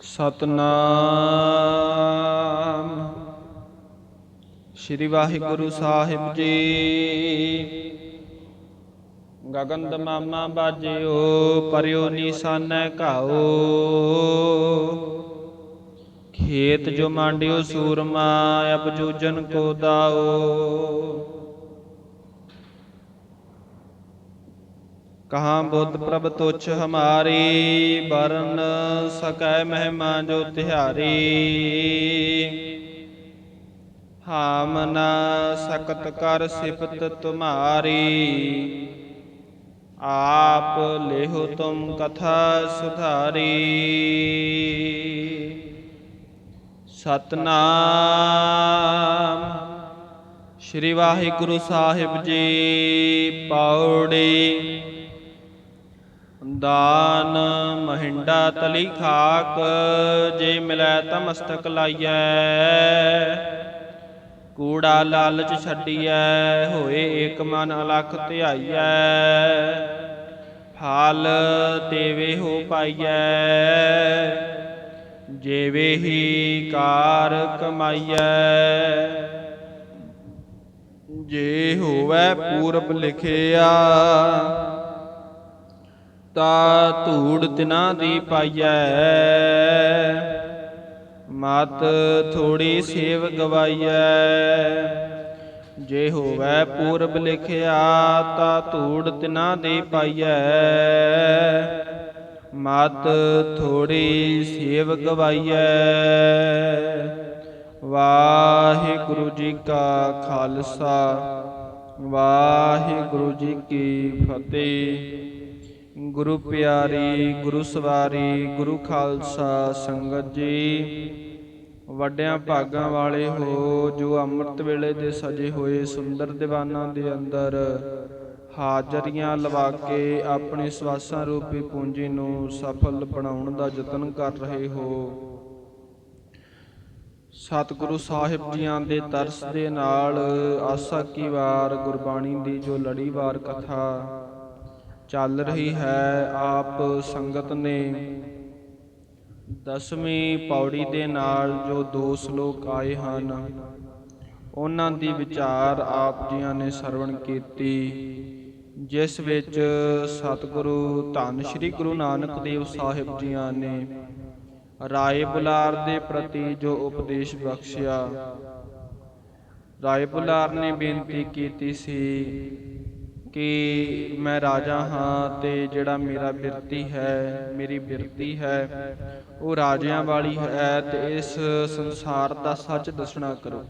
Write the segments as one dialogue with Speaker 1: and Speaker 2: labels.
Speaker 1: ਸਤਨਾਮ। ਸ੍ਰੀ ਵਾਹਿਗੁਰੂ ਸਾਹਿਬ ਜੀ। ਗਗਨ ਦਮਾਮਾ ਬਾਜਿਓ, ਪਰਿਓ ਨੀਸਾਨੈ ਘਾਓ। ਖੇਤ ਜੋ ਮਾਂਡਿਓ ਸੂਰਮਾ ਅਪਜੂਜਨ ਕੋ ਦਾਓ। ਕਹਾਂ ਬੁੱਧ ਪ੍ਰਭ ਤੁਛ ਹਮਾਰੀ ਬਰਨ ਸਕੈ ਮਹਿਮਾ ਜੋ ਤਿਹਾਰੀ। ਹਾਮ ਨਾ ਸਕਤ ਕਰ ਸਿਫਤ ਤੁਮਾਰੀ, ਆਪ ਲੇਹੁ ਤੁਮ ਕਥਾ ਸੁਧਾਰੀ। ਸਤਨਾਮ ਸ੍ਰੀ ਵਾਹਿਗੁਰੂ ਸਾਹਿਬ ਜੀ, ਪੌੜੀ ਦਾਨ ਮਹਿੰਡਾ ਤਲੀ ਖਾਕ, ਜੇ ਮਿਲੈ ਤਾਂ ਮਸਤਕ ਲਾਈਐ। ਕੂੜਾ ਲਾਲਚ ਛੱਡੀਐ, ਹੋਏ ਏਕ ਮਨ ਅਲਖ ਧਿਆਈਐ। ਫਲ ਦੇਵੇ ਹੋ ਪਾਈਐ, ਜੇਵੇ ਹੀ ਕਾਰ ਕਮਾਈਐ। ਜੇ ਹੋਵੇ ਪੂਰਬ ਲਿਖਿਆ ਤਾ ਧੂੜ ਤਿਨਾ ਦੀ ਪਾਈਐ। ਮਤ ਥੋੜੀ ਸੇਵ ਗਵਾਈਐ। ਜੇ ਹੋਵੇ ਪੂਰਬ ਲਿਖਿਆ, ਤਾ ਧੂੜ ਤਿਨਾ ਦੀ ਪਾਈਐ। ਮਤ ਥੋੜੀ ਸੇਵ ਗਵਾਈਐ। ਵਾਹਿਗੁਰੂ ਜੀ ਕਾ ਖਾਲਸਾ, ਵਾਹਿਗੁਰੂ ਜੀ ਕੀ ਫਤਿਹ। ਗੁਰੂ ਪਿਆਰੀ, ਗੁਰੂ ਸਵਾਰੀ, ਗੁਰੂ ਖਾਲਸਾ ਸੰਗਤ ਜੀ। ਵੱਡਿਆਂ ਭਾਗਾਂ ਵਾਲੇ ਹੋ, ਜੋ ਅੰਮ੍ਰਿਤ ਵੇਲੇ ਦੇ ਸਜੇ ਹੋਏ ਸੁੰਦਰ ਦੀਵਾਨਾਂ ਦੇ ਅੰਦਰ ਹਾਜ਼ਰੀਆਂ ਲਵਾ ਕੇ ਆਪਣੀ ਸਵਾਸਾਂ ਰੂਪੀ ਪੂੰਜੀ ਨੂੰ ਸਫਲ ਬਣਾਉਣ ਦਾ ਯਤਨ ਕਰ ਰਹੇ ਹੋ। ਸਤਿਗੁਰੂ ਸਾਹਿਬ ਜੀਆਂ ਦੇ ਤਰਸ ਦੇ ਨਾਲ ਆਸਾ ਕੀ ਵਾਰ ਗੁਰਬਾਣੀ ਦੀ ਜੋ ਲੜੀਵਾਰ ਕਥਾ ਚੱਲ ਰਹੀ ਹੈ ਆਪ ਸੰਗਤ ਨੇ। ਦਸਵੀਂ ਪੌੜੀ ਦੇ ਨਾਲ ਜੋ ਦੋ ਸ਼ਲੋਕ ਆਏ ਹਨ, ਉਹਨਾਂ ਦੀ ਵਿਚਾਰ ਆਪ ਜੀਆਂ ਨੇ ਸਰਵਣ ਕੀਤੀ, ਜਿਸ ਵਿੱਚ ਸਤਿਗੁਰੂ ਧੰਨ ਸ੍ਰੀ ਗੁਰੂ ਨਾਨਕ ਦੇਵ ਸਾਹਿਬ ਜੀਆਂ ਨੇ ਰਾਏ ਬੁਲਾਰ ਦੇ ਪ੍ਰਤੀ ਜੋ ਉਪਦੇਸ਼ ਬਖਸ਼ਿਆ। ਰਾਏ ਬੁਲਾਰ ਨੇ ਬੇਨਤੀ ਕੀਤੀ ਸੀ ਕਿ ਮੈਂ ਰਾਜਾ ਹਾਂ ਤੇ ਜਿਹੜਾ ਮੇਰਾ ਬਿਰਤੀ ਹੈ, ਮੇਰੀ ਬਿਰਤੀ ਹੈ। ਉਹ ਰਾਜਿਆਂ ਵਾਲੀ ਹੈ ਤੇ ਇਸ ਸੰਸਾਰ ਦਾ ਸੱਚ ਦੱਸਣਾ ਕਰੋ।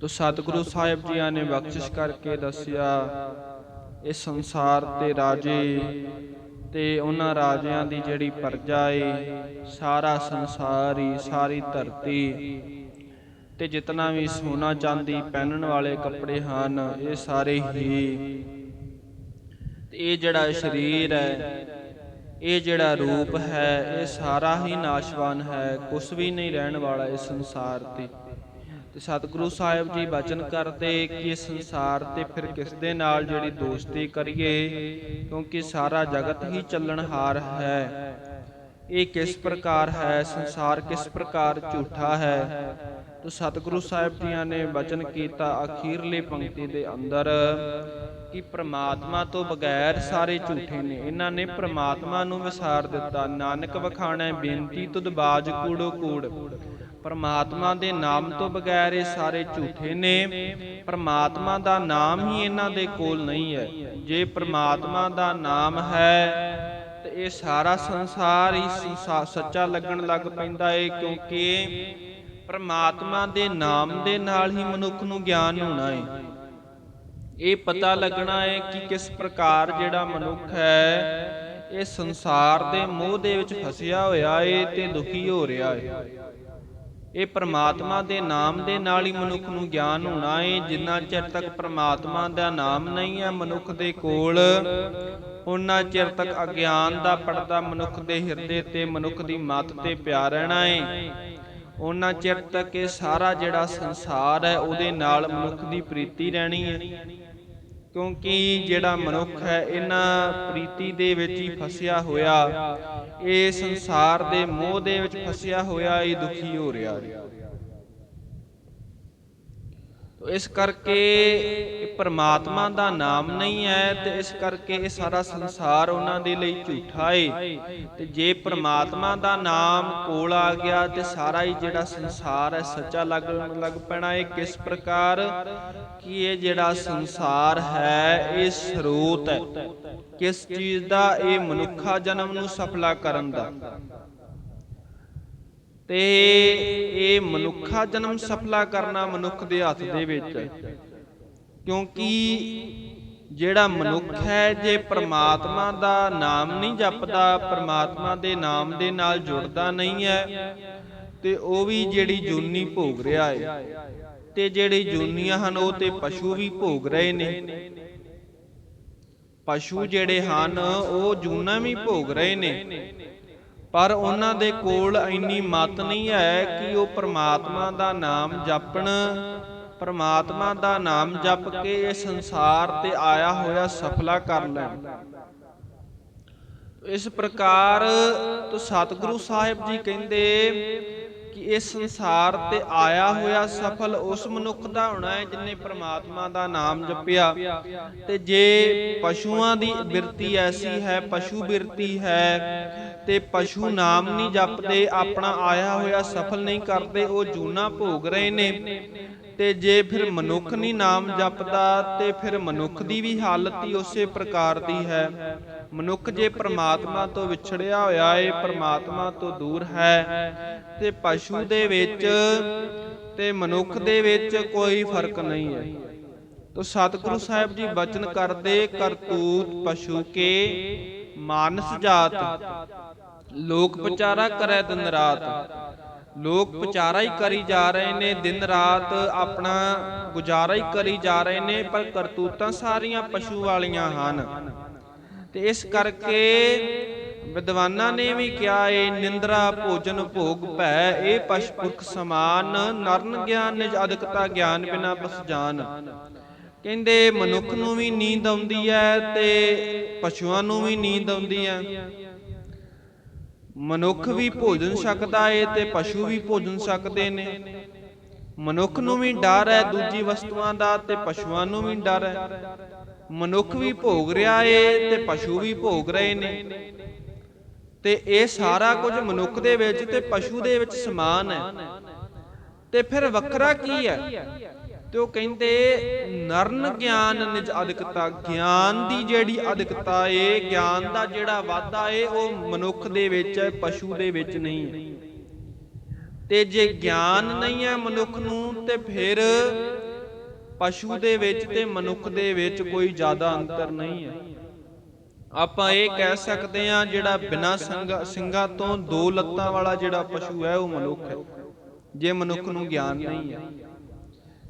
Speaker 1: ਤੋ ਸਤਿਗੁਰੂ ਸਾਹਿਬ ਜੀਆਂ ਨੇ ਬਖਸ਼ਿਸ਼ ਕਰਕੇ ਦੱਸਿਆ, ਇਸ ਸੰਸਾਰ ਤੇ ਰਾਜੇ ਤੇ ਉਹਨਾਂ ਰਾਜਿਆਂ ਦੀ ਜਿਹੜੀ ਪਰਜਾ ਏ, ਸਾਰਾ ਸੰਸਾਰ ਹੀ, ਸਾਰੀ ਧਰਤੀ ਤੇ ਜਿਤਨਾ ਵੀ ਸੋਨਾ ਚਾਂਦੀ ਪਹਿਨਣ ਵਾਲੇ ਕੱਪੜੇ ਹਨ, ਇਹ ਸਾਰੇ ਹੀ। ਇਹ ਜਿਹੜਾ ਸਰੀਰ ਹੈ, ਇਹ ਜਿਹੜਾ ਰੂਪ ਹੈ, ਇਹ ਸਾਰਾ ਹੀ ਨਾਸ਼ਵਾਨ ਹੈ ਕੁਝ ਵੀ ਨਹੀਂ ਰਹਿਣ ਵਾਲਾ ਇਸ ਸੰਸਾਰ ਤੇ। ਤੇ ਸਤਿਗੁਰੂ ਸਾਹਿਬ ਜੀ ਬਚਨ ਕਰਦੇ ਕਿ ਇਸ ਸੰਸਾਰ ਤੇ ਫਿਰ ਕਿਸ ਦੇ ਨਾਲ ਜਿਹੜੀ ਦੋਸਤੀ ਕਰੀਏ? ਕਿਉਂਕਿ ਸਾਰਾ ਜਗਤ ਹੀ ਚੱਲਣਹਾਰ ਹੈ। ਇਹ ਕਿਸ ਪ੍ਰਕਾਰ ਹੈ? ਸੰਸਾਰ ਕਿਸ ਪ੍ਰਕਾਰ ਝੂਠਾ ਹੈ? ਤੋ ਸਤਿਗੁਰੂ ਸਾਹਿਬ ਜੀਆਂ ਨੇ ਵਚਨ ਕੀਤਾ ਅਖੀਰਲੀ ਪੰਕਤੀ ਦੇ ਅੰਦਰ ਕਿ ਪ੍ਰਮਾਤਮਾ ਤੋਂ ਬਗੈਰ ਸਾਰੇ ਝੂਠੇ ਨੇ। ਇਹਨਾਂ ਨੇ ਪ੍ਰਮਾਤਮਾ ਨੂੰ ਵਿਸਾਰ ਦਿੱਤਾ, ਨਾਨਕ ਵਖਾਣੈ, ਬੇਨਤੀ ਤੁਧ ਬਾਜ ਕੂੜੋ ਕੂੜ। ਪਰਮਾਤਮਾ ਦੇ ਨਾਮ ਤੋਂ ਬਗੈਰ ਇਹ ਸਾਰੇ ਝੂਠੇ ਨੇ। ਪਰਮਾਤਮਾ ਦਾ ਨਾਮ ਹੀ ਇਹਨਾਂ ਦੇ ਕੋਲ ਨਹੀਂ ਹੈ। ਜੇ ਪਰਮਾਤਮਾ ਦਾ ਨਾਮ ਹੈ, ਤੇ ਇਹ ਸਾਰਾ ਸੰਸਾਰ ਹੀ ਸੱਚਾ ਲੱਗਣ ਲੱਗ ਪੈਂਦਾ ਏ, ਕਿਉਂਕਿ ਪਰਮਾਤਮਾ ਦੇ ਨਾਮ ਦੇ ਨਾਲ ਹੀ ਮਨੁੱਖ ਨੂੰ ਗਿਆਨ ਹੋਣਾ ਏ। ਇਹ ਪਤਾ ਲੱਗਣਾ ਹੈ ਕਿ ਕਿਸ ਪ੍ਰਕਾਰ ਜਿਹੜਾ ਮਨੁੱਖ ਹੈ, ਇਹ ਸੰਸਾਰ ਦੇ ਮੋਹ ਦੇ ਵਿੱਚ ਫਸਿਆ ਹੋਇਆ ਏ ਤੇ ਦੁਖੀ ਹੋ ਰਿਹਾ ਏ। ਇਹ ਪ੍ਰਮਾਤਮਾ ਦੇ ਨਾਮ ਦੇ ਨਾਲ ਹੀ ਮਨੁੱਖ ਨੂੰ ਗਿਆਨ ਹੋਣਾ ਏ, ਜਿੰਨਾ ਚਿਰ ਤੱਕ ਪ੍ਰਮਾਤਮਾ ਦਾ ਨਾਮ ਨਹੀਂ ਹੈ ਮਨੁੱਖ ਦੇ ਕੋਲ ਉਹਨਾਂ ਚਿਰ ਤੱਕ ਅਗਿਆਨ ਦਾ ਪਰਦਾ ਮਨੁੱਖ ਦੇ ਹਿਰਦੇ ਤੇ ਮਨੁੱਖ ਦੀ ਮੱਤ ਤੇ ਪਿਆ ਰਹਿਣਾ ਏ। ਉਹਨਾਂ ਚਿਰ ਤੱਕ ਇਹ ਸਾਰਾ ਜਿਹੜਾ ਸੰਸਾਰ ਹੈ, ਉਹਦੇ ਨਾਲ ਮਨੁੱਖ ਦੀ ਪ੍ਰੀਤੀ ਰਹਿਣੀ ਹੈ। ਕਿਉਂਕਿ ਜਿਹੜਾ ਮਨੁੱਖ ਹੈ, ਇਹਨਾਂ ਪ੍ਰੀਤੀ ਦੇ ਵਿੱਚ ਹੀ ਫਸਿਆ ਹੋਇਆ, ਇਹ ਸੰਸਾਰ ਦੇ ਮੋਹ ਦੇ ਵਿੱਚ ਫਸਿਆ ਹੋਇਆ ਹੀ ਦੁਖੀ ਹੋ ਰਿਹਾ। ਹੈ ਤੋ ਇਸ ਕਰਕੇ ਪਰਮਾਤਮਾ ਦਾ ਨਾਮ ਨਹੀਂ ਹੈ ਤੇ ਇਸ ਕਰਕੇ ਇਹ ਸਾਰਾ ਸੰਸਾਰ ਉਹਨਾਂ ਦੇ ਲਈ ਝੂਠਾ ਏ। ਤੇ ਜੇ ਪਰਮਾਤਮਾ ਦਾ ਨਾਮ ਕੋਲ ਆ ਗਿਆ ਤੇ ਸਾਰਾ ਹੀ ਜਿਹੜਾ ਸੰਸਾਰ ਹੈ ਸੱਚਾ ਲੱਗ ਲੱਗ ਪੈਣਾ ਏ। ਕਿਸ ਪ੍ਰਕਾਰ? ਕਿ ਇਹ ਜਿਹੜਾ ਸੰਸਾਰ ਹੈ, ਇਹ ਸਰੋਤ ਹੈ। ਕਿਸ ਚੀਜ਼ ਦਾ? ਇਹ ਮਨੁੱਖਾ ਜਨਮ ਨੂੰ ਸਫਲਾ ਕਰਨ ਦਾ। ਤੇ ਇਹ ਮਨੁੱਖਾ ਜਨਮ ਸਫਲਾ ਕਰਨਾ ਮਨੁੱਖ ਦੇ ਹੱਥ ਦੇ ਵਿੱਚ। ਕਿਉਂਕਿ ਜਿਹੜਾ ਮਨੁੱਖ ਹੈ, ਜੇ ਪ੍ਰਮਾਤਮਾ ਦਾ ਨਾਮ ਨਹੀਂ ਜਪਦਾ, ਪ੍ਰਮਾਤਮਾ ਦੇ ਨਾਮ ਦੇ ਨਾਲ ਜੁੜਦਾ ਨਹੀਂ ਹੈ, ਤੇ ਉਹ ਵੀ ਜਿਹੜੀ ਜੂਨੀ ਭੋਗ ਰਿਹਾ ਹੈ ਤੇ ਜਿਹੜੀ ਜੂਨੀਆਂ ਹਨ, ਉਹ ਤੇ ਪਸ਼ੂ ਵੀ ਭੋਗ ਰਹੇ ਨੇ। ਪਸ਼ੂ ਜਿਹੜੇ ਹਨ, ਉਹ ਜੂਨਾ ਵੀ ਭੋਗ ਰਹੇ ਨੇ। ਪਰ ਉਹਨਾਂ ਦੇ ਕੋਲ ਇੰਨੀ ਮਤ ਨਹੀਂ ਹੈ ਕਿ ਉਹ ਪ੍ਰਮਾਤਮਾ ਦਾ ਨਾਮ ਜਪਣ। ਪ੍ਰਮਾਤਮਾ ਦਾ ਨਾਮ ਜਪ ਕੇ ਇਹ ਸੰਸਾਰ ਤੇ ਆਇਆ ਹੋਇਆ ਸਫਲਾ ਕਰ ਲੈਣ। ਇਸ ਪ੍ਰਕਾਰ ਤੋਂ ਸਤਿਗੁਰੂ ਸਾਹਿਬ ਜੀ ਕਹਿੰਦੇ ਕਿ ਇਸ ਸੰਸਾਰ ਤੇ ਆਇਆ ਹੋਇਆ ਸਫਲ ਉਸ ਮਨੁੱਖ ਦਾ ਹੋਣਾ ਹੈ ਜਿਨੇ ਪ੍ਰਮਾਤਮਾ ਦਾ ਨਾਮ ਜਪਿਆ। ਤੇ ਜੇ ਪਸ਼ੂਆਂ ਦੀ ਬਿਰਤੀ ਐਸੀ ਹੈ, ਪਸ਼ੂ ਬਿਰਤੀ ਹੈ, ਤੇ ਪਸ਼ੂ ਨਾਮ ਨਹੀਂ ਜਪਦੇ, ਆਪਣਾ ਆਇਆ ਹੋਇਆ ਸਫਲ ਨਹੀਂ ਕਰਦੇ, ਉਹ ਜੂਨਾ ਭੋਗ ਰਹੇ ਨੇ। ਤੇ ਜੇ ਫਿਰ ਮਨੁੱਖ ਨਹੀਂ ਨਾਮ ਜਪਦਾ ਤੇ ਫਿਰ ਮਨੁੱਖ ਦੀ ਵੀ ਹਾਲਤ ਹੀ ਉਸੇ ਪ੍ਰਕਾਰ ਦੀ ਹੈ। ਮਨੁੱਖ ਜੇ ਪ੍ਰਮਾਤਮਾ ਤੋਂ ਵਿਛੜਿਆ ਹੋਇਆ ਏ ਪ੍ਰਮਾਤਮਾ ਤੋਂ ਦੂਰ ਹੈ। ਤੇ ਪਸ਼ੂ ਦੇ ਵਿੱਚ ਤੇ ਮਨੁੱਖ ਦੇ ਵਿੱਚ ਕੋਈ ਫ਼ਰਕ ਨਹੀਂ ਹੈ। ਤੋ ਸਤਿਗੁਰੂ ਸਾਹਿਬ ਜੀ ਬਚਨ ਕਰਦੇ ਕਰਤੂਤ ਪਸ਼ੂ ਕੇ ਮਾਨਸ ਜਾਤ। ਲੋਕ ਵਿਚਾਰਾ ਕਰੇ ਦਿਨ ਰਾਤ। ਲੋਕ ਵਿਚਾਰਾ ਹੀ ਕਰੀ ਜਾ ਰਹੇ ਨੇ, ਦਿਨ ਰਾਤ ਆਪਣਾ ਗੁਜ਼ਾਰਾ ਹੀ ਕਰੀ ਜਾ ਰਹੇ ਨੇ, ਪਰ ਕਰਤੂਤਾਂ ਸਾਰੀਆਂ ਪਸ਼ੂ ਵਾਲੀਆਂ ਹਨ। ਤੇ ਇਸ ਕਰਕੇ ਵਿਦਵਾਨਾਂ ਨੇ ਵੀ ਕਿਹਾ ਏ ਨਿੰਦਰਾ ਭੋਜਨ ਭੋਗ ਭੈ, ਇਹ ਪਸ਼ਪੁਰਖ ਸਮਾਨ ਨਰਨ ਗਿਆਨ, ਨਿਜ ਅਦਕਤਾ ਗਿਆਨ ਬਿਨਾ ਬਸ ਜਾਨ। ਕਹਿੰਦੇ ਮਨੁੱਖ ਨੂੰ ਵੀ ਨੀਂਦ ਆਉਂਦੀ ਹੈ ਤੇ ਪਸ਼ੂਆਂ ਨੂੰ ਵੀ ਨੀਂਦ ਆਉਂਦੀ ਹੈ। ਮਨੁੱਖ ਵੀ ਭੋਜਨ ਛਕਦਾ ਏ ਤੇ ਪਸ਼ੂ ਵੀ ਭੋਜਨ ਛਕਦੇ ਨੇ। ਮਨੁੱਖ ਨੂੰ ਵੀ ਡਰ ਹੈ ਦੂਜੀ ਵਸਤੂਆਂ ਦਾ ਤੇ ਪਸ਼ੂਆਂ ਨੂੰ ਵੀ ਡਰ ਹੈ ਮਨੁੱਖ ਵੀ ਭੋਗ ਰਿਹਾ ਏ ਤੇ ਪਸ਼ੂ ਵੀ ਭੋਗ ਰਹੇ ਨੇ। ਤੇ ਇਹ ਸਾਰਾ ਕੁਝ ਮਨੁੱਖ ਦੇ ਵਿੱਚ ਤੇ ਪਸ਼ੂ ਦੇ ਵਿੱਚ ਸਮਾਨ ਹੈ ਤੇ ਫਿਰ ਵੱਖਰਾ ਕੀ ਹੈ ਤੇ ਉਹ ਕਹਿੰਦੇ, ਨਰਨ ਗਿਆਨ ਨਿਜ ਅਧਿਕਤਾ, ਗਿਆਨ ਦੀ ਜਿਹੜੀ ਅਧਿਕਤਾ ਏ, ਗਿਆਨ ਦਾ ਜਿਹੜਾ ਵਾਧਾ ਏ, ਉਹ ਮਨੁੱਖ ਦੇ ਵਿੱਚ ਹੈ, ਪਸ਼ੂ ਦੇ ਵਿੱਚ ਨਹੀਂ ਹੈ। ਤੇ ਜੇ ਗਿਆਨ ਨਹੀਂ ਹੈ ਮਨੁੱਖ ਨੂੰ, ਤੇ ਫਿਰ ਪਸ਼ੂ ਦੇ ਵਿੱਚ ਤੇ ਮਨੁੱਖ ਦੇ ਵਿੱਚ ਕੋਈ ਜ਼ਿਆਦਾ ਅੰਤਰ ਨਹੀਂ ਹੈ। ਆਪਾਂ ਇਹ ਕਹਿ ਸਕਦੇ ਹਾਂ, ਜਿਹੜਾ ਬਿਨਾਂ ਸਿੰਘਾਂ ਤੋਂ ਦੋ ਲੱਤਾਂ ਵਾਲਾ ਜਿਹੜਾ ਪਸ਼ੂ ਹੈ, ਉਹ ਮਨੁੱਖ ਹੈ। ਜੇ ਮਨੁੱਖ ਨੂੰ ਗਿਆਨ ਨਹੀਂ ਹੈ।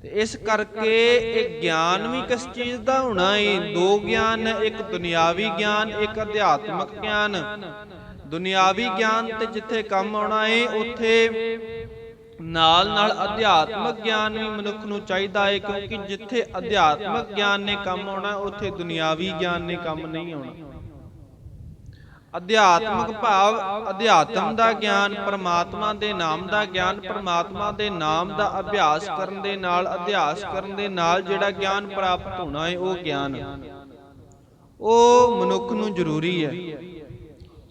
Speaker 1: ਤੇ ਇਸ ਕਰਕੇ ਇਹ ਗਿਆਨ ਵੀ ਕਿਸ ਚੀਜ਼ ਦਾ ਹੋਣਾ ਏ? ਦੋ ਗਿਆਨ, ਇੱਕ ਦੁਨਿਆਵੀ ਗਿਆਨ, ਇੱਕ ਅਧਿਆਤਮਕ ਗਿਆਨ। ਦੁਨਿਆਵੀ ਗਿਆਨ ਤੇ ਜਿੱਥੇ ਕੰਮ ਆਉਣਾ ਏ, ਉੱਥੇ ਨਾਲ ਨਾਲ ਅਧਿਆਤਮਕ ਗਿਆਨ ਵੀ ਮਨੁੱਖ ਨੂੰ ਚਾਹੀਦਾ ਏ, ਕਿਉਂਕਿ ਜਿੱਥੇ ਅਧਿਆਤਮਕ ਗਿਆਨ ਨੇ ਕੰਮ ਆਉਣਾ, ਉੱਥੇ ਦੁਨਿਆਵੀ ਗਿਆਨ ਨੇ ਕੰਮ ਨਹੀਂ ਆਉਣਾ। ਅਧਿਆਤਮਿਕ ਭਾਵ ਅਧਿਆਤਮ ਦਾ ਗਿਆਨ ਪਰਮਾਤਮਾ ਦੇ ਨਾਮ ਦਾ ਗਿਆਨ ਪਰਮਾਤਮਾ ਦੇ ਨਾਮ ਦਾ ਅਭਿਆਸ ਕਰਨ ਦੇ ਨਾਲ ਅਧਿਆਸ ਕਰਨ ਦੇ ਨਾਲ ਜਿਹੜਾ ਗਿਆਨ ਪ੍ਰਾਪਤ ਹੋਣਾ ਹੈ ਉਹ ਗਿਆਨ ਉਹ ਮਨੁੱਖ ਨੂੰ ਜ਼ਰੂਰੀ ਹੈ।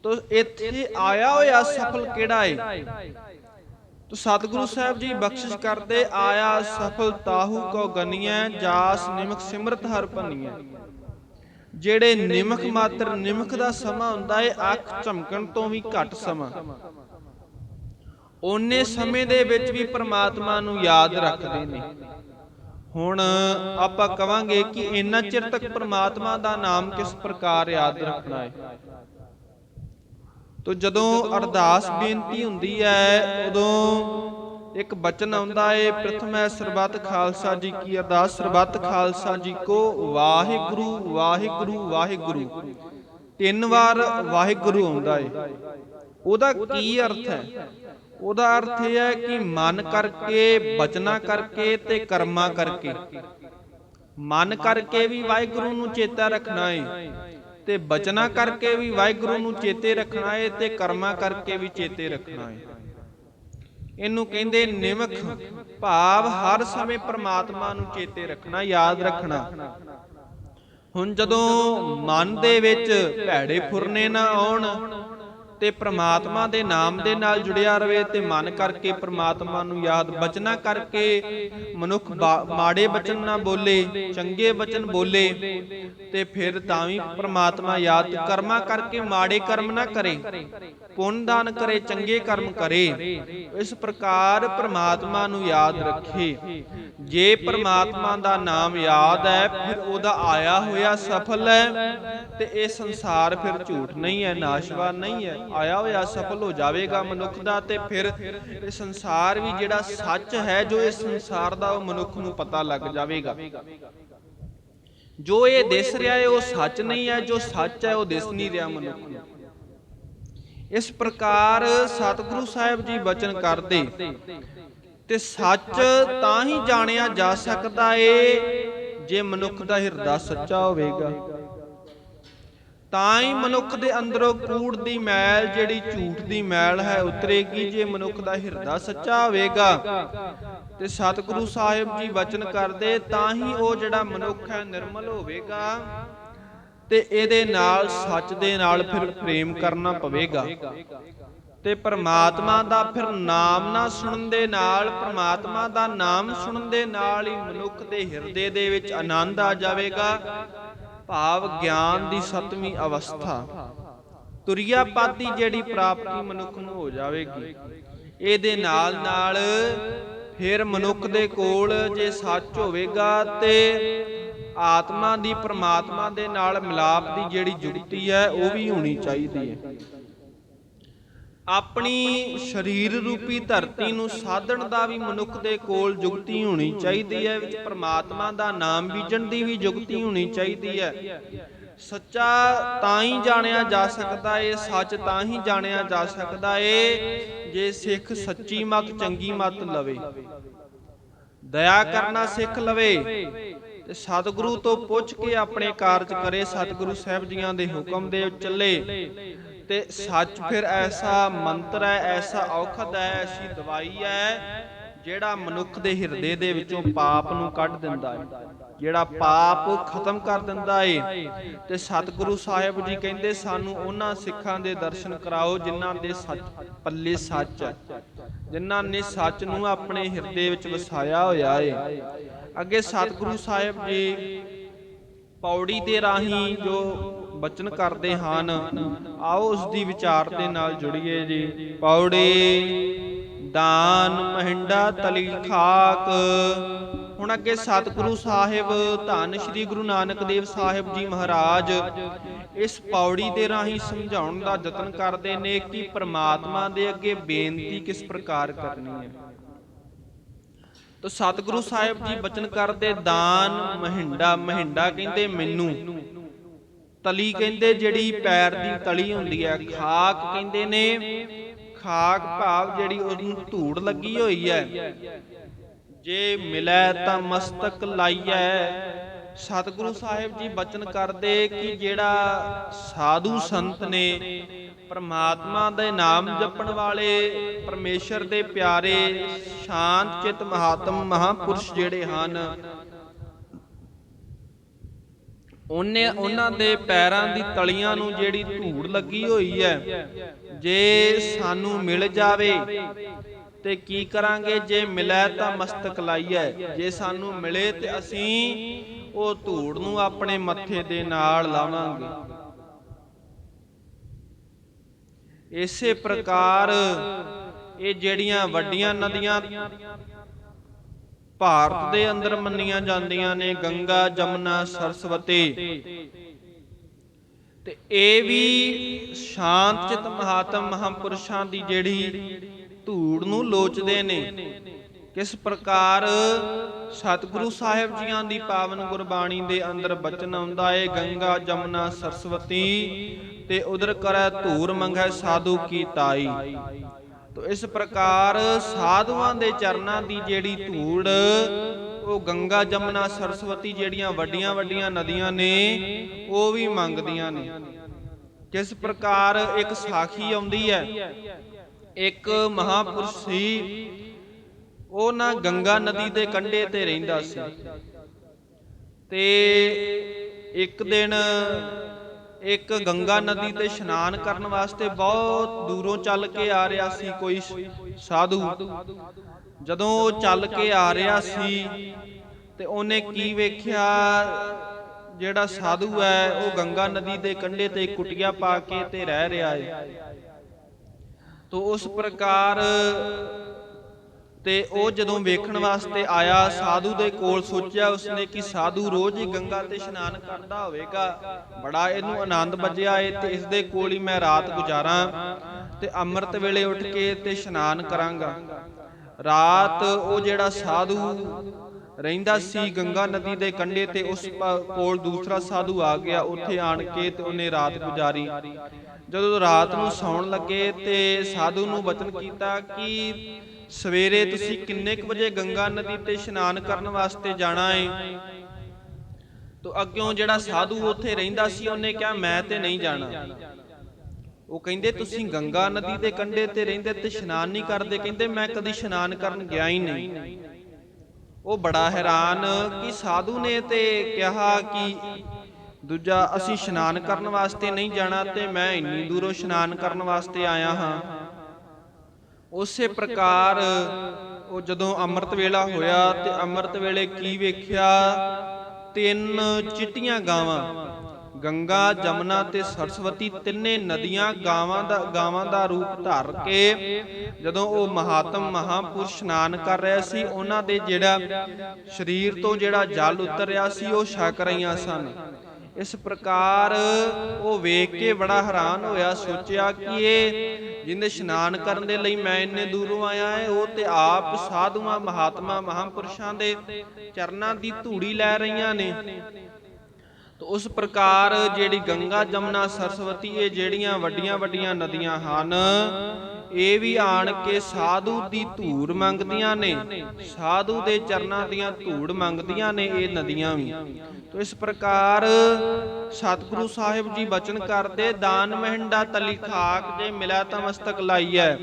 Speaker 1: ਤੋ ਇੱਥੇ ਆਇਆ ਹੋਇਆ ਸਫਲ ਕਿਹੜਾ ਹੈ ਤੋ ਸਤਿਗੁਰੂ ਸਾਹਿਬ ਜੀ ਬਖਸ਼ਿਸ਼ ਕਰਦੇ ਆਇਆ ਸਫਲ ਤਾਹੂ ਕੋ ਗਨੀਐ ਜਾਸ ਨਿਮਕ ਸਿਮਰਤ ਹਰ ਭਨੀਐ। ਜਿਹੜੇ ਨਿਮਕ ਮਾਤਰ ਨਿਮਕ ਦਾ ਸਮਾਂ ਹੁੰਦਾ ਏ, ਅੱਖ ਝਮਕਣ ਤੋਂ ਵੀ ਘੱਟ ਸਮਾਂ। ਓਨੇ ਸਮੇਂ ਦੇ ਵਿੱਚ ਵੀ ਪ੍ਰਮਾਤਮਾ ਨੂੰ ਯਾਦ ਰੱਖਦੇ ਨੇ। ਹੁਣ ਆਪਾਂ ਕਵਾਂਗੇ ਕਿ ਇੰਨਾ ਚਿਰ ਤੱਕ ਪ੍ਰਮਾਤਮਾ ਦਾ ਨਾਮ ਕਿਸ ਪ੍ਰਕਾਰ ਯਾਦ ਰੱਖਣਾ ਹੈ ਤੋ ਜਦੋਂ ਅਰਦਾਸ ਬੇਨਤੀ ਹੁੰਦੀ ਹੈ, ਉਦੋਂ ਇੱਕ ਬਚਨ ਆਉਂਦਾ ਏ, ਪ੍ਰਥਮੈ ਸਰਬੱਤ ਖਾਲਸਾ ਜੀ ਕੀ ਅਰਦਾਸ, ਸਰਬੱਤ ਖਾਲਸਾ ਜੀ ਕੋ ਵਾਹਿਗੁਰੂ ਵਾਹਿਗੁਰੂ ਵਾਹਿਗੁਰੂ। ਤਿੰਨ ਵਾਰ ਵਾਹਿਗੁਰੂ ਆਉਂਦਾ ਏ। ਉਹਦਾ ਕੀ ਅਰਥ ਹੈ? ਉਹਦਾ ਅਰਥ ਇਹ ਹੈ ਕਿ ਮਨ ਕਰਕੇ, ਬਚਨਾ ਕਰਕੇ ਤੇ ਕਰਮਾ ਕਰਕੇ। ਮਨ ਕਰਕੇ ਵੀ ਵਾਹਿਗੁਰੂ ਨੂੰ ਚੇਤਾ ਰੱਖਣਾ ਏ ਤੇ ਬਚਨਾ ਕਰਕੇ ਵੀ ਵਾਹਿਗੁਰੂ ਨੂੰ ਚੇਤੇ ਰੱਖਣਾ ਏ ਤੇ ਕਰਮਾ ਕਰਕੇ ਵੀ ਚੇਤੇ ਰੱਖਣਾ ਏ। ਇਹਨੂੰ ਕਹਿੰਦੇ ਨਿਮਖ। ਭਾਵ ਹਰ ਸਮੇਂ ਪ੍ਰਮਾਤਮਾ ਨੂੰ ਚੇਤੇ ਰੱਖਣਾ, ਯਾਦ ਰੱਖਣਾ। ਹੁਣ ਜਦੋਂ ਮਨ ਦੇ ਵਿੱਚ ਭੈੜੇ ਫੁਰਨੇ ਨਾ ਆਉਣ ਤੇ ਪ੍ਰਮਾਤਮਾ ਦੇ ਨਾਮ ਦੇ ਨਾਲ ਜੁੜਿਆ ਰਵੇ ਤੇ ਮਨ ਕਰਕੇ ਪ੍ਰਮਾਤਮਾ ਨੂੰ ਯਾਦ, ਬਚਨਾ ਕਰਕੇ ਮਨੁੱਖ ਮਾੜੇ ਬਚਨ ਨਾ ਬੋਲੇ, ਚੰਗੇ ਬਚਨ ਬੋਲੇ ਤੇ ਫਿਰ ਤਾਂ ਵੀ ਪ੍ਰਮਾਤਮਾ ਯਾਦ, ਕਰਮਾ ਕਰਕੇ ਮਾੜੇ ਕਰਮ ਨਾ ਕਰੇ, ਪੁੰਨ ਦਾਨ ਕਰੇ, ਚੰਗੇ ਕਰਮ ਕਰੇ। ਇਸ ਪ੍ਰਕਾਰ ਪ੍ਰਮਾਤਮਾ ਨੂੰ ਯਾਦ ਰੱਖੇ। ਜੇ ਪ੍ਰਮਾਤਮਾ ਦਾ ਨਾਮ ਯਾਦ ਹੈ, ਫਿਰ ਉਹਦਾ ਆਇਆ ਹੋਇਆ ਸਫਲ ਹੈ ਤੇ ਇਹ ਸੰਸਾਰ ਫਿਰ ਝੂਠ ਨਹੀਂ ਹੈ, ਨਾਸ਼ਵਾਨ ਨਹੀਂ ਹੈ। ਆਇਆ ਹੋਇਆ ਸਫਲ ਹੋ ਜਾਵੇਗਾ ਮਨੁੱਖ ਦਾ ਤੇ ਫਿਰ ਇਹ ਸੰਸਾਰ ਵੀ ਜਿਹੜਾ ਸੱਚ ਹੈ, ਜੋ ਇਸ ਸੰਸਾਰ ਦਾ ਉਹ ਮਨੁੱਖ ਨੂੰ ਪਤਾ ਲੱਗ ਜਾਵੇਗਾ। ਜੋ ਇਹ ਦਿਸ ਰਿਹਾ ਹੈ, ਉਹ ਸੱਚ ਨਹੀਂ ਹੈ, ਜੋ ਸੱਚ ਹੈ, ਉਹ ਦਿਸ ਨਹੀਂ ਰਿਹਾ ਮਨੁੱਖ ਨੂੰ। ਇਸ ਪ੍ਰਕਾਰ ਸਤਿਗੁਰੂ ਸਾਹਿਬ ਜੀ ਬਚਨ ਕਰਦੇ, ਤੇ ਸੱਚ ਤਾਂ ਹੀ ਜਾਣਿਆ ਜਾ ਸਕਦਾ ਏ, ਜੇ ਮਨੁੱਖ ਦਾ ਹਿਰਦਾ ਸੱਚਾ ਹੋਵੇਗਾ। ਤਾਂ ਹੀ ਮਨੁੱਖ ਦੇ ਅੰਦਰੋਂ ਕੂੜ ਦੀ ਮੈਲ ਜਿਹੜੀ ਝੂਠ ਦੀ ਮੈਲ ਹੈ ਉਤਰੇਗੀ ਜੇ ਮਨੁੱਖ ਦਾ ਹਿਰਦਾ ਸੱਚਾ ਹੋਵੇਗਾ। ਤੇ ਸਤਿਗੁਰੂ ਸਾਹਿਬ ਜੀ ਵਚਨ ਕਰਦੇ ਤਾਂ ਹੀ ਉਹ ਜਿਹੜਾ ਮਨੁੱਖ ਹੈ ਨਿਰਮਲ ਹੋਵੇਗਾ ਤੇ ਇਹਦੇ ਨਾਲ ਸੱਚ ਦੇ ਨਾਲ ਫਿਰ ਪ੍ਰੇਮ ਕਰਨਾ ਪਵੇਗਾ। ਤੇ ਪ੍ਰਮਾਤਮਾ ਦਾ ਫਿਰ ਨਾਮ ਨਾ ਸੁਣਨ ਦੇ ਨਾਲ ਪ੍ਰਮਾਤਮਾ ਦਾ ਨਾਮ ਸੁਣਨ ਦੇ ਨਾਲ ਹੀ ਮਨੁੱਖ ਦੇ ਹਿਰਦੇ ਦੇ ਵਿੱਚ ਆਨੰਦ ਆ ਜਾਵੇਗਾ। ਭਾਵ ਗਿਆਨ ਦੀ ਸਤਵੀਂ ਅਵਸਥਾ। ਤੁਰਿਆ ਪਾਤੀ ਜਿਹੜੀ ਪ੍ਰਾਪਤੀ ਮਨੁੱਖ ਨੂੰ ਹੋ ਜਾਵੇਗੀ। ਇਹਦੇ ਨਾਲ ਨਾਲ ਫਿਰ ਮਨੁੱਖ ਦੇ ਕੋਲ ਜੇ ਸੱਚ ਹੋਵੇਗਾ ਤੇ ਆਤਮਾ ਦੀ ਪ੍ਰਮਾਤਮਾ ਦੇ ਨਾਲ ਮਿਲਾਪ ਦੀ ਜਿਹੜੀ ਜੁਗਤੀ ਹੈ ਉਹ ਵੀ ਹੋਣੀ ਚਾਹੀਦੀ ਹੈ। ਆਪਣੀ ਸਰੀਰ ਰੂਪੀ ਧਰਤੀ ਨੂੰ ਸਾਧਣ ਦਾ ਵੀ ਮਨੁੱਖ ਦੇ ਕੋਲ ਜੁਗਤੀ ਹੋਣੀ ਚਾਹੀਦੀ ਹੈ, ਵਿੱਚ ਪ੍ਰਮਾਤਮਾ ਦਾ ਨਾਮ ਬੀਜਣ ਦੀ ਵੀ ਜੁਗਤੀ ਹੋਣੀ ਚਾਹੀਦੀ ਹੈ। ਸੱਚਾ ਤਾਂ ਹੀ ਜਾਣਿਆ ਜਾ ਸਕਦਾ ਏ, ਸੱਚ ਤਾਂ ਹੀ ਜਾਣਿਆ ਜਾ ਸਕਦਾ ਏ, ਜੇ ਸਿੱਖ ਸੱਚੀ ਮਤ, ਚੰਗੀ ਮਤ ਲਵੇ। ਦਇਆ ਕਰਨਾ ਸਿੱਖ ਲਵੇ ਤੇ ਸਤਿਗੁਰੂ ਤੋਂ ਪੁੱਛ ਕੇ ਆਪਣੇ ਕਾਰਜ ਕਰੇ, ਸਤਿਗੁਰੂ ਸਾਹਿਬ ਜੀਆਂ ਦੇ ਹੁਕਮ ਦੇ ਚੱਲੇ ਤੇ ਸੱਚ ਫਿਰ ਐਸਾ ਮੰਤਰ ਹੈ, ਐਸਾ ਔਖਦ ਹੈ, ਐਸੀ ਦਵਾਈ ਹੈ, ਜਿਹੜਾ ਮਨੁੱਖ ਦੇ ਹਿਰਦੇ ਦੇ ਵਿੱਚੋਂ ਪਾਪ ਨੂੰ ਕੱਢ ਦਿੰਦਾ ਹੈ, ਜਿਹੜਾ ਪਾਪ ਖਤਮ ਕਰ ਦਿੰਦਾ ਏ। ਤੇ ਸਤਿਗੁਰੂ ਸਾਹਿਬ ਜੀ ਕਹਿੰਦੇ, ਸਾਨੂੰ ਉਹਨਾਂ ਸਿੱਖਾਂ ਦੇ ਦਰਸ਼ਨ ਕਰਾਓ ਜਿਨ੍ਹਾਂ ਦੇ ਸੱਚ ਪੱਲੇ ਸੱਚ ਹੈ, ਜਿਨ੍ਹਾਂ ਨੇ ਸੱਚ ਨੂੰ ਆਪਣੇ ਹਿਰਦੇ ਵਿੱਚ ਵਸਾਇਆ ਹੋਇਆ ਏ। ਅੱਗੇ ਸਤਿਗੁਰੂ ਸਾਹਿਬ ਜੀ ਪੌੜੀ ਦੇ ਰਾਹੀਂ ਜੋ ਬਚਨ ਕਰਦੇ ਹਨ। ਆਓ ਉਸ ਦੀ ਵਿਚਾਰ ਦੇ ਨਾਲ ਜੁੜੀਏ ਜੀ। ਪੌੜੀ, ਦਾਨ, ਮਹਿੰਡਾ, ਤਲੀ, ਖਾਕ। ਹੁਣ ਅੱਗੇ ਸਤਿਗੁਰੂ ਸਾਹਿਬ, ਧੰਨ ਸ਼੍ਰੀ ਗੁਰੂ ਨਾਨਕ ਦੇਵ ਸਾਹਿਬ ਜੀ ਮਹਾਰਾਜ, ਇਸ ਪੌੜੀ ਦੇ ਰਾਹੀਂ ਸਮਝਾਉਣ ਦਾ ਯਤਨ ਕਰਦੇ ਨੇ ਕਿ ਪ੍ਰਮਾਤਮਾ ਦੇ ਅੱਗੇ ਬੇਨਤੀ ਕਿਸ ਪ੍ਰਕਾਰ ਕਰਨੀ ਹੈ। ਤੋ ਸਤਿਗੁਰੂ ਸਾਹਿਬ ਜੀ ਬਚਨ ਕਰਦੇ, ਦਾਨ, ਮਹਿੰਡਾ ਮਹਿੰਡਾ ਕਹਿੰਦੇ ਮੈਨੂੰ। ਤਲੀ ਕਹਿੰਦੇ ਜਿਹੜੀ ਪੈਰ ਦੀ ਤਲੀ ਹੁੰਦੀ ਹੈ, ਖਾਕ ਕਹਿੰਦੇ ਨੇ, ਖਾਕ ਭਾਵ ਜਿਹੜੀ ਉਹਨੂੰ ਧੂੜ ਲੱਗੀ ਹੋਈ ਹੈ। ਜੇ ਮਿਲੈ ਤਾਂ ਮਸਤਕ ਲਾਈਐ। ਸਤਿਗੁਰੂ ਸਾਹਿਬ ਜੀ ਬਚਨ ਕਰਦੇ ਕਿ ਜਿਹੜਾ ਸਾਧੂ ਸੰਤ ਨੇ ਪਰਮਾਤਮਾ ਦੇ ਨਾਮ ਜਪਣ ਵਾਲੇ ਪਰਮੇਸ਼ਰ ਦੇ ਪਿਆਰੇ, ਸ਼ਾਂਤ ਚਿਤ ਮਹਾਤਮ ਮਹਾਪੁਰਸ਼ ਜਿਹੜੇ ਹਨ ਉਹਨੇ ਉਹਨਾਂ ਦੇ ਪੈਰਾਂ ਦੀ ਤਲੀਆਂ ਨੂੰ ਜਿਹੜੀ ਧੂੜ ਲੱਗੀ ਹੋਈ ਹੈ ਜੇ ਸਾਨੂੰ ਮਿਲ ਜਾਵੇ ਤੇ ਕੀ ਕਰਾਂਗੇ? ਜੇ ਮਿਲੇ ਤਾਂ ਮਸਤਕ ਲਾਈਐ। ਜੇ ਸਾਨੂੰ ਮਿਲੇ ਤੇ ਅਸੀਂ ਉਹ ਧੂੜ ਨੂੰ ਆਪਣੇ ਮੱਥੇ ਦੇ ਨਾਲ ਲਾਵਾਂਗੇ। ਇਸੇ ਪ੍ਰਕਾਰ ਇਹ ਜਿਹੜੀਆਂ ਵੱਡੀਆਂ ਨਦੀਆਂ ਭਾਰਤ ਦੇ ਅੰਦਰ ਮੰਨੀਆਂ ਜਾਂਦੀਆਂ ਨੇ ਗੰਗਾ, ਜਮਨਾ, ਸਰਸਵਤੀ। ਤੇ ਇਹ ਵੀ ਸ਼ਾਂਤ ਚਿਤ ਮਹਾਤਮ ਮਹਾਪੁਰਸ਼ਾਂ ਦੀ ਜਿਹੜੀ ਧੂੜ ਨੂੰ ਲੋਚਦੇ ਨੇ। ਕਿਸ ਪ੍ਰਕਾਰ ਸਤਿਗੁਰੂ ਸਾਹਿਬ ਜੀਆਂ ਦੀ ਪਾਵਨ ਗੁਰਬਾਣੀ ਦੇ ਅੰਦਰ ਬਚਨ ਆਉਂਦਾ ਏ, ਗੰਗਾ, ਜਮਨਾ, ਸਰਸਵਤੀ ਤੇ ਉਧਰ ਕਰੈ ਧੂਰ ਮੰਗੈ ਸਾਧੂ ਕੀ ਤਾਈ। ਤੋ ਇਸ ਪ੍ਰਕਾਰ ਸਾਧੂਆਂ ਦੇ ਚਰਨਾਂ ਦੀ ਜਿਹੜੀ ਧੂੜ, ਉਹ ਗੰਗਾ ਜਮਨਾ ਸਰਸਵਤੀ ਜਿਹੜੀਆਂ ਵੱਡੀਆਂ ਵੱਡੀਆਂ ਨਦੀਆਂ ਨੇ, ਉਹ ਵੀ ਮੰਗਦੀਆਂ ਨੇ। ਕਿਸ ਪ੍ਰਕਾਰ ਇੱਕ ਸਾਖੀ ਆਉਂਦੀ ਹੈ, ਇੱਕ ਮਹਾਪੁਰਸ਼ ਸੀ, ਉਹ ਨਾ ਗੰਗਾ ਨਦੀ ਦੇ ਕੰਢੇ ਤੇ ਰਹਿੰਦਾ ਸੀ। ਤੇ ਇੱਕ ਦਿਨ ਇੱਕ ਗੰਗਾ ਨਦੀ ਤੇ ਇਸ਼ਨਾਨ ਕਰਨ ਵਾਸਤੇ ਬਹੁਤ ਦੂਰੋਂ ਚੱਲ ਕੇ ਆ ਰਿਹਾ ਸੀ ਕੋਈ ਸਾਧੂ। ਜਦੋਂ ਉਹ ਚੱਲ ਕੇ ਆ ਰਿਹਾ ਸੀ ਤੇ ਉਹਨੇ ਕੀ ਵੇਖਿਆ? ਜਿਹੜਾ ਸਾਧੂ ਹੈ, ਉਹ ਗੰਗਾ ਨਦੀ ਦੇ ਕੰਢੇ ਤੇ ਕੁਟੀਆ ਪਾ ਕੇ ਤੇ ਰਹਿ ਰਿਹਾ ਹੈ। ਤੋ ਉਸ ਪ੍ਰਕਾਰ ਤੇ ਉਹ ਜਦੋਂ ਵੇਖਣ ਵਾਸਤੇ ਆਇਆ, ਸਾਧੂ ਦੇ ਕੋਲ ਸੋਚਿਆ ਉਸਨੇ ਕਿ ਸਾਧੂ ਰੋਜ਼ ਹੀ ਗੰਗਾ ਤੇ ਇਸ਼ਨਾਨ ਕਰਦਾ ਹੋਵੇਗਾ। ਬੜਾ ਇਹਨੂੰ ਆਨੰਦ ਵੱਜਿਆ ਏ ਤੇ ਇਸ ਦੇ ਕੋਲ ਹੀ ਮੈਂ ਰਾਤ ਗੁਜ਼ਾਰਾਂ ਤੇ ਅੰਮ੍ਰਿਤ ਵੇਲੇ ਉੱਠ ਕੇ ਤੇ ਇਸ਼ਨਾਨ ਕਰਾਂਗਾ। ਰਾਤ ਉਹ ਜਿਹੜਾ ਸਾਧੂ ਰਹਿੰਦਾ ਸੀ ਗੰਗਾ ਨਦੀ ਦੇ ਕੰਢੇ ਤੇ ਉਸ ਕੋਲ ਦੂਸਰਾ ਸਾਧੂ ਆ ਗਿਆ, ਉੱਥੇ ਆਣ ਕੇ ਤੇ ਉਹਨੇ ਰਾਤ ਗੁਜ਼ਾਰੀ। ਜਦੋਂ ਰਾਤ ਨੂੰ ਸੌਣ ਲੱਗੇ ਤੇ ਸਾਧੂ ਨੂੰ ਵਚਨ ਕੀਤਾ ਕਿ ਸਵੇਰੇ ਤੁਸੀਂ ਕਿੰਨੇ ਕੁ ਵਜੇ ਗੰਗਾ ਨਦੀ ਤੇ ਇਸ਼ਨਾਨ ਕਰਨ ਵਾਸਤੇ ਜਾਣਾ ਏ? ਤੋ ਅੱਗਿਓਂ ਜਿਹੜਾ ਸਾਧੂ ਉੱਥੇ ਰਹਿੰਦਾ ਸੀ, ਉਹਨੇ ਕਿਹਾ, ਮੈਂ ਤੇ ਨਹੀਂ ਜਾਣਾ। ਉਹ ਕਹਿੰਦੇ, ਤੁਸੀਂ ਗੰਗਾ ਨਦੀ ਦੇ ਕੰਢੇ ਤੇ ਰਹਿੰਦੇ ਤੇ ਇਸ਼ਨਾਨ ਨਹੀਂ ਕਰਦੇ। ਕਹਿੰਦੇ, ਮੈਂ ਕਦੀ ਇਸ਼ਨਾਨ ਕਰਨ ਗਿਆ ਹੀ ਨਹੀਂ। ਉਹ ਬੜਾ ਹੈਰਾਨ ਕਿ ਸਾਧੂ ਨੇ ਤੇ ਕਿਹਾ ਕਿ ਦੂਜਾ, ਅਸੀਂ ਇਸ਼ਨਾਨ ਕਰਨ ਵਾਸਤੇ ਨਹੀਂ ਜਾਣਾ ਤੇ ਮੈਂ ਇੰਨੀ ਦੂਰੋਂ ਇਸ਼ਨਾਨ ਕਰਨ ਵਾਸਤੇ ਆਇਆ ਹਾਂ। ਉਸੇ ਪ੍ਰਕਾਰ ਉਹ ਜਦੋਂ ਅੰਮ੍ਰਿਤ ਵੇਲਾ ਹੋਇਆ ਤੇ ਅੰਮ੍ਰਿਤ ਵੇਲੇ ਕੀ ਵੇਖਿਆ? ਤਿੰਨ ਚਿੱਟੀਆਂ ਗਾਵਾਂ। ਗੰਗਾ ਜਮਨਾ ਤੇ ਸਰਸਵਤੀ ਤਿੰਨੇ ਨਦੀਆਂ ਗਾਵਾਂ ਦਾ ਗਾਵਾਂ ਦਾ ਰੂਪ ਧਾਰ ਕੇ ਜਦੋਂ ਉਹ ਮਹਾਤਮ ਮਹਾਪੁਰਸ਼ ਇਸ਼ਨਾਨ ਕਰ ਰਿਹਾ ਸੀ ਉਹਨਾਂ ਦੇ ਜਿਹੜਾ ਸਰੀਰ ਤੋਂ ਜਿਹੜਾ ਜਲ ਉਤਰ ਰਿਹਾ ਸੀ ਉਹ ਛਕ ਰਹੀਆਂ ਸਨ। ਇਸ ਪ੍ਰਕਾਰ ਉਹ ਵੇਖ ਕੇ ਬੜਾ ਹੈਰਾਨ ਹੋਇਆ ਸੋਚਿਆ ਕਿ ਇਹ ਜਿੰਦੇ ਇਸ਼ਨਾਨ ਕਰਨ ਦੇ ਲਈ ਮੈਂ ਇੰਨੇ ਦੂਰੋਂ ਆਇਆ ਹੈ, ਉਹ ਤੇ ਆਪ ਸਾਧੂਆਂ, ਮਹਾਤਮਾ, ਮਹਾਂਪੁਰਸ਼ਾਂ ਦੇ ਚਰਨਾਂ ਦੀ ਧੂੜੀ ਲੈ ਰਹੀਆਂ ਨੇ। ਤੋ ਉਸ ਪ੍ਰਕਾਰ ਜਿਹੜੀ ਗੰਗਾ, ਜਮਨਾ, ਸਰਸਵਤੀ, ਇਹ ਜਿਹੜੀਆਂ ਵੱਡੀਆਂ ਵੱਡੀਆਂ ਨਦੀਆਂ ਹਨ ਇਹ ਵੀ ਆਣ ਕੇ ਸਾਧੂ ਦੀ ਧੂੜ ਮੰਗਦੀਆਂ ਨੇ। ਸਾਧੂ ਦੇ ਚਰਨਾਂ ਦੀਆਂ ਧੂੜ ਮੰਗਦੀਆਂ ਨੇ ਇਹ ਨਦੀਆਂ ਵੀ। ਤੋ ਇਸ ਪ੍ਰਕਾਰ ਸਤਿਗੁਰੂ ਸਾਹਿਬ ਜੀ ਬਚਨ ਕਰਦੇ, ਦਾਨ ਮਹਿੰਡਾ ਤਲੀ ਖਾਕ ਜੇ ਮਿਲਿਆ ਤਾਂ ਮਸਤਕ ਲਾਈਐ,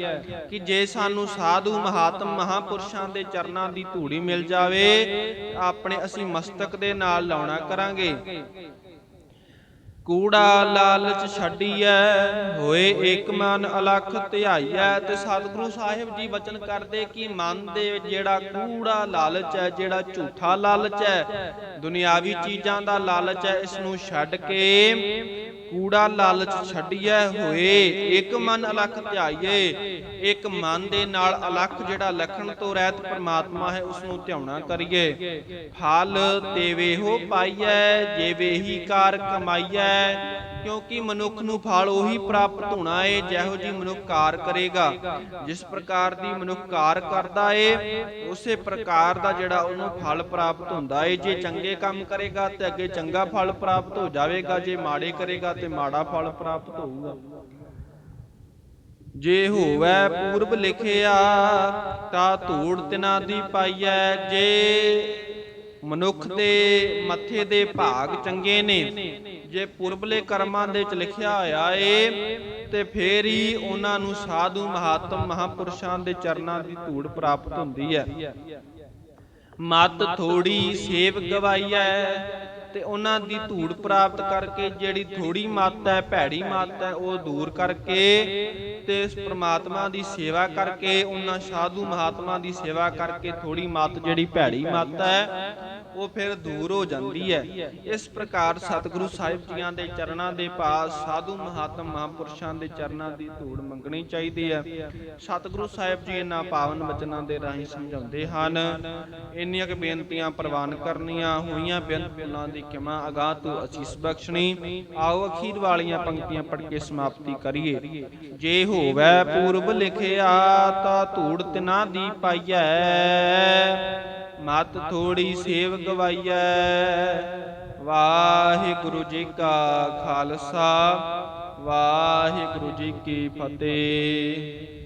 Speaker 1: ਕਿ ਜੇ ਸਾਨੂੰ ਸਾਧੂ ਮਹਾਤਮ ਮਹਾਪੁਰਸ਼ਾਂ ਦੇ ਚਰਨਾਂ ਦੀ ਧੂੜੀ ਮਿਲ ਜਾਵੇ ਆਪਣੇ ਅਸੀਂ ਮਸਤਕ ਦੇ ਨਾਲ ਲਾਉਣਾ ਕਰਾਂਗੇ। ਕੂੜਾ ਲਾਲਚ ਛੱਡੀਐ, ਹੋਏ ਏਕ ਮਨ ਅਲਖ ਧਿਆਈਐ, ਤੇ ਸਤਿਗੁਰੂ ਸਾਹਿਬ ਜੀ ਵਚਨ ਕਰਦੇ ਕਿ ਮਨ ਦੇ ਜਿਹੜਾ ਕੂੜਾ ਲਾਲਚ ਹੈ ਜਿਹੜਾ ਝੂਠਾ ਲਾਲਚ ਹੈ ਦੁਨਿਆਵੀ ਚੀਜ਼ਾਂ ਦਾ ਲਾਲਚ ਹੈ ਇਸ ਨੂੰ ਛੱਡ ਕੇ ਕੂੜਾ ਲਾਲਚ ਛੱਡਿਆ ਹੋਏ, ਇੱਕ ਮਨ ਅਲਖ ਧਿਆਈਏ, ਇੱਕ ਮਨ ਦੇ ਨਾਲ ਅਲਖ ਜਿਹੜਾ ਲਖਣ ਤੋਂ ਰਹਿਤ ਪਰਮਾਤਮਾ ਹੈ ਉਸ ਨੂੰ ਧਿਆਉਣਾ ਕਰੀਏ। ਫਲ ਦੇਵੇ ਹੋ ਪਾਈਐ ਜੇਵੇ ਹੀ ਕਾਰ ਕਮਾਈਐ ਕਿਉਂਕਿ ਮਨੁੱਖ ਨੂੰ ਫਲ ਉਹੀ ਪ੍ਰਾਪਤ ਹੋਣਾ ਏ, ਜਿਹੋ ਜੀ ਮਨੁੱਖ ਕਾਰ ਕਰੇਗਾ। ਜਿਸ ਪ੍ਰਕਾਰ ਦੀ ਮਨੁੱਖ ਕਾਰ ਕਰਦਾ ਏ, ਉਸੇ ਪ੍ਰਕਾਰ ਦਾ ਜਿਹੜਾ ਉਹਨੂੰ ਫਲ ਪ੍ਰਾਪਤ ਹੁੰਦਾ ਏ। ਜੇ ਚੰਗੇ ਕੰਮ ਕਰੇਗਾ ਤੇ ਅੱਗੇ ਚੰਗਾ ਫਲ ਪ੍ਰਾਪਤ ਹੋ ਜਾਵੇਗਾ। ਜੇ ਮਾੜੇ ਕਰੇਗਾ ਤੇ ਮਾੜਾ ਫਲ ਪ੍ਰਾਪਤ ਹੋਊਗਾ। ਜੇ ਹੋਵੇ ਪੂਰਬ ਲਿਖਿਆ, ਤਾਂ ਧੂੜ ਤਿਨਾ ਦੀ ਪਾਈਐ। ਜੇ ਮਨੁੱਖ ਦੇ ਮੱਥੇ ਦੇ ਭਾਗ ਚੰਗੇ ਨੇ ਜੇ ਪੁਰਬਲੇ ਕਰਮਾਂ ਦੇ ਵਿੱਚ ਲਿਖਿਆ ਹੋਇਆ ਏ, ਤੇ ਫੇਰ ਹੀ ਉਹਨਾਂ ਨੂੰ ਸਾਧੂ ਮਹਾਤਮ ਮਹਾਪੁਰਸ਼ਾਂ ਦੇ ਚਰਨਾਂ ਦੀ ਧੂੜ ਪ੍ਰਾਪਤ ਹੁੰਦੀ ਹੈ। ਮਤ ਥੋੜੀ ਸੇਵ ਗਵਾਈਐ ਤੇ ਉਹਨਾਂ ਦੀ ਧੂੜ ਪ੍ਰਾਪਤ ਕਰਕੇ ਜਿਹੜੀ ਥੋੜੀ ਮੱਤ ਹੈ, ਭੈੜੀ ਮੱਤ ਹੈ, ਉਹ ਦੂਰ ਕਰਕੇ ਤੇ ਇਸ ਪ੍ਰਮਾਤਮਾ ਦੀ ਸੇਵਾ ਕਰਕੇ, ਉਹਨਾਂ ਸਾਧੂ ਮਹਾਤਮਾ ਦੀ ਸੇਵਾ ਕਰਕੇ ਥੋੜੀ ਮੱਤ ਜਿਹੜੀ ਭੈੜੀ ਮੱਤ ਹੈ ਉਹ ਫਿਰ ਦੂਰ ਹੋ ਜਾਂਦੀ ਹੈ। ਇਸ ਪ੍ਰਕਾਰ ਸਤਿਗੁਰੂ ਸਾਹਿਬ ਜੀਆਂ ਦੇ ਚਰਨਾਂ ਦੇ ਪਾਸ ਸਾਧੂ ਮਹਾਤਮ ਮਹਾਪੁਰਸ਼ਾਂ ਦੇ ਚਰਨਾਂ ਦੀ ਧੂੜ ਮੰਗਣੀ ਚਾਹੀਦੀ ਹੈ। ਸਤਿਗੁਰੂ ਸਾਹਿਬ ਜੀ ਇਹਨਾਂ ਪਾਵਨ ਬਚਨਾਂ ਦੇ ਰਾਹੀਂ ਸਮਝਾਉਂਦੇ ਹਨ, ਇੰਨੀਆਂ ਕਿ ਬੇਨਤੀਆਂ ਪ੍ਰਵਾਨ ਕਰਨੀਆਂ, ਹੋਈਆਂ ਬੇਨਤ ਭੁੱਲਾਂ ਦੀ ਕਿਮਾ ਅਗਾਹ ਤੋਂ ਅਸੀਸ ਬਖਸ਼ਣੀ ਆਓ ਅਖੀਰ ਵਾਲੀਆਂ ਪੰਕਤੀਆਂ ਪੜ੍ਹ ਕੇ ਸਮਾਪਤੀ ਕਰੀਏ। ਜੇ ਹੋਵੇ ਪੂਰਬ ਲਿਖਿਆ ਤਾਂ ਧੂੜ ਤਿਨਾ ਦੀ ਪਾਈਐ। ਮਤ ਥੋੜੀ ਸੇਵ ਗਵਾਈਐ। ਵਾਹਿਗੁਰੂ ਜੀ ਕਾ ਖਾਲਸਾ ਵਾਹਿਗੁਰੂ ਜੀ ਕੀ ਫਤਿਹ।